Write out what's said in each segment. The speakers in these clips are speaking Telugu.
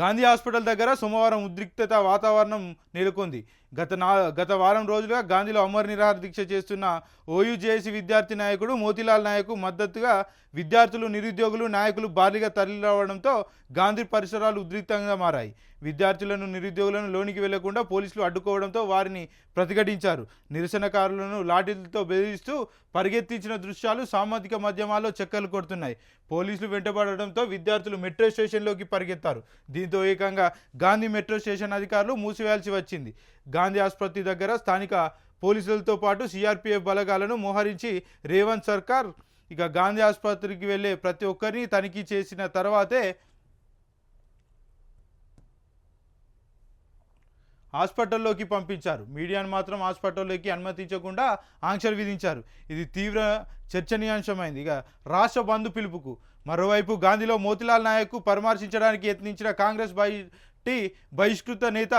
గాంధీ హాస్పిటల్ దగ్గర సోమవారం ఉద్రిక్తత వాతావరణం నెలకొంది. గత నా గత వారం రోజులుగా గాంధీలో అమర నిరాహార దీక్ష చేస్తున్న ఓయూజేఏసీ విద్యార్థి నాయకుడు మోతీలాల్ నాయకు మద్దతుగా విద్యార్థులు నిరుద్యోగులు నాయకులు భారీగా తరలిరావడంతో గాంధీ పరిసరాలు ఉద్రిక్తంగా మారాయి. విద్యార్థులను నిరుద్యోగులను లోనికి వెళ్ళకుండా పోలీసులు అడ్డుకోవడంతో వారిని ప్రతిఘటించారు. నిరసనకారులను లాఠీలతో బెదిరిస్తూ పరిగెత్తించిన దృశ్యాలు సామాజిక మాధ్యమాల్లో చక్కర్లు కొడుతున్నాయి. పోలీసులు వెంటబడడంతో విద్యార్థులు మెట్రో స్టేషన్లోకి పరిగెత్తారు. దీంతో ఏకంగా గాంధీ మెట్రో స్టేషన్ అధికారులు మూసివేయాల్సి వచ్చింది. గాంధీ ఆసుపత్రి దగ్గర స్థానిక పోలీసులతో పాటు సిఆర్పిఎఫ్ బలగాలను మోహరించి రేవంత్ సర్కార్ ఇక గాంధీ ఆసుపత్రికి వెళ్ళే ప్రతి ఒక్కరిని తనిఖీ చేసిన తర్వాతే హాస్పిటల్లోకి పంపించారు. మీడియాను మాత్రం హాస్పిటల్లోకి అనుమతించకుండా ఆంక్షలు విధించారు. ఇది తీవ్ర చర్చనీయాంశమైంది. ఇక రాష్ట్ర బంధు పిలుపుకు మరోవైపు గాంధీలో మోతిలాల్ నాయక్ పరామర్శించడానికి యత్నించిన కాంగ్రెస్ బై టి బహిష్కృత నేత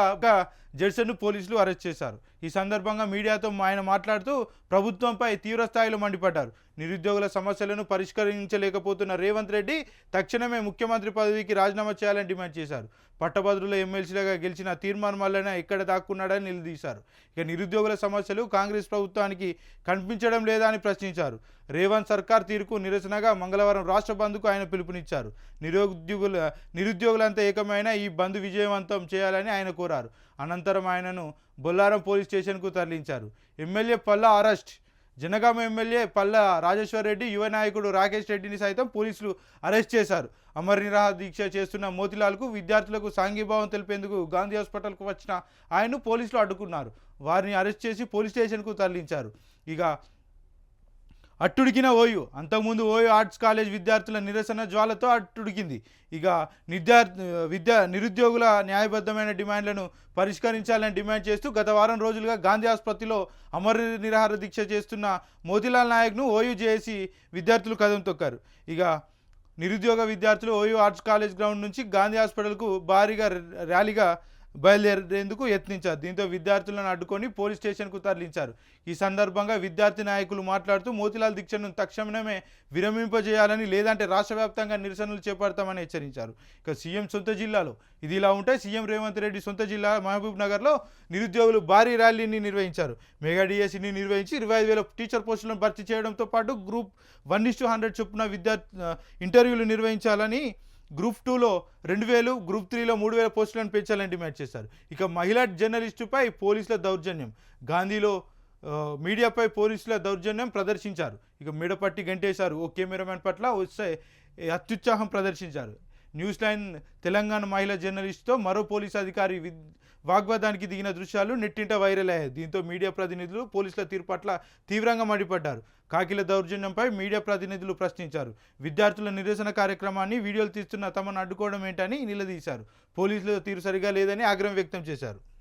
జడ్సన్ను పోలీసులు అరెస్ట్ చేశారు. ఈ సందర్భంగా మీడియాతో ఆయన మాట్లాడుతూ ప్రభుత్వంపై తీవ్రస్థాయిలో మండిపడ్డారు. నిరుద్యోగుల సమస్యలను పరిష్కరించలేకపోతున్న రేవంత్ రెడ్డి తక్షణమే ముఖ్యమంత్రి పదవికి రాజీనామా చేయాలని డిమాండ్ చేశారు. పట్టభద్రుల ఎమ్మెల్సీలుగా గెలిచిన తీర్మానం వల్లనే ఎక్కడ దాక్కున్నాడని నిలదీశారు. ఇక నిరుద్యోగుల సమస్యలు కాంగ్రెస్ ప్రభుత్వానికి కనిపించడం లేదా అని ప్రశ్నించారు. రేవంత్ సర్కార్ తీరుకు నిరసనగా మంగళవారం రాష్ట్ర బంద్కు ఆయన పిలుపునిచ్చారు. నిరుద్యోగుల నిరుద్యోగులంతా ఏకమైన ఈ బంద్ విజయవంతం చేయాలని ఆయన కోరారు. అనంతరం ఆయనను బొల్లారం పోలీస్ స్టేషన్కు తరలించారు. MLA Palla arrest. Jangaon MLA Palla Rajeshwar Reddy యువ నాయకుడు రాకేష్ రెడ్డిని సైతం పోలీసులు అరెస్ట్ చేశారు. అమర నిరాహ దీక్ష చేస్తున్న మోతిలాల్కు విద్యార్థులకు సాంఘీభావం తెలిపేందుకు గాంధీ హాస్పిటల్కు వచ్చిన ఆయన్ను పోలీసులు అడ్డుకున్నారు. వారిని అరెస్ట్ చేసి పోలీస్ స్టేషన్కు తరలించారు. ఇక అట్టుడికిన ఓయు. అంతకుముందు ఓయు ఆర్ట్స్ కాలేజ్ విద్యార్థుల నిరసన జ్వాలతో అట్టుడికింది. ఇక విద్యార్థి విద్యా నిరుద్యోగుల న్యాయబద్ధమైన డిమాండ్లను పరిష్కరించాలని డిమాండ్ చేస్తూ గత వారం రోజులుగా గాంధీ ఆసుపత్రిలో అమర నిరాహార దీక్ష చేస్తున్న మోతిలాల్ నాయక్ను ఓయూ జేఏసీ విద్యార్థులు కదం తొక్కారు. ఇక నిరుద్యోగ విద్యార్థులు ఓయూ ఆర్ట్స్ కాలేజ్ గ్రౌండ్ నుంచి గాంధీ హాస్పిటల్కు భారీగా ర్యాలీగా బయలుదేరేందుకు యత్నించారు. దీంతో విద్యార్థులను అడ్డుకొని పోలీస్ స్టేషన్కు తరలించారు. ఈ సందర్భంగా విద్యార్థి నాయకులు మాట్లాడుతూ మోతిలాల్ దీక్షను తక్షణమే విరమింపజేయాలని లేదంటే రాష్ట్ర వ్యాప్తంగా నిరసనలు చేపడతామని హెచ్చరించారు. ఇక సీఎం సొంత జిల్లాలో ఇది ఇలా ఉంటే సీఎం రేవంత్ రెడ్డి సొంత జిల్లా మహబూబ్ నగర్లో నిరుద్యోగులు భారీ ర్యాలీని నిర్వహించారు. మెగా డిఎస్సిని నిర్వహించి ఇరవై ఐదు వేల టీచర్ పోస్టులను భర్తీ చేయడంతో పాటు గ్రూప్ వన్ ఇస్ హండ్రెడ్ చొప్పున విద్యార్థి ఇంటర్వ్యూలు నిర్వహించాలని గ్రూప్ టూలో రెండు వేలు గ్రూప్ త్రీలో మూడు వేల పోస్టులను పెంచాలని డిమాండ్ చేశారు. ఇక మహిళా జర్నలిస్టుపై పోలీసుల దౌర్జన్యం. గాంధీలో మీడియాపై పోలీసుల దౌర్జన్యం ప్రదర్శించారు. ఇక మిడపట్టి గంటేశారు. ఓ కెమెరామెన్ పట్ల వస్తే అత్యుత్సాహం ప్రదర్శించారు. న్యూస్ లైన్ తెలంగాణ మహిళా జర్నలిస్ట్తో మరో పోలీసు అధికారి వాగ్వాదానికి దిగిన దృశ్యాలు నెట్టింట వైరల్ అయ్యాయి. దీంతో మీడియా ప్రతినిధులు పోలీసుల తీరు పట్ల తీవ్రంగా మండిపడ్డారు. కాకిల దౌర్జన్యంపై మీడియా ప్రతినిధులు ప్రశ్నించారు. విద్యార్థుల నిరసన కార్యక్రమాన్ని వీడియోలు తీస్తున్న తమను అడ్డుకోవడం ఏంటని నిలదీశారు. పోలీసుల తీరు సరిగా లేదని ఆగ్రహం వ్యక్తం చేశారు.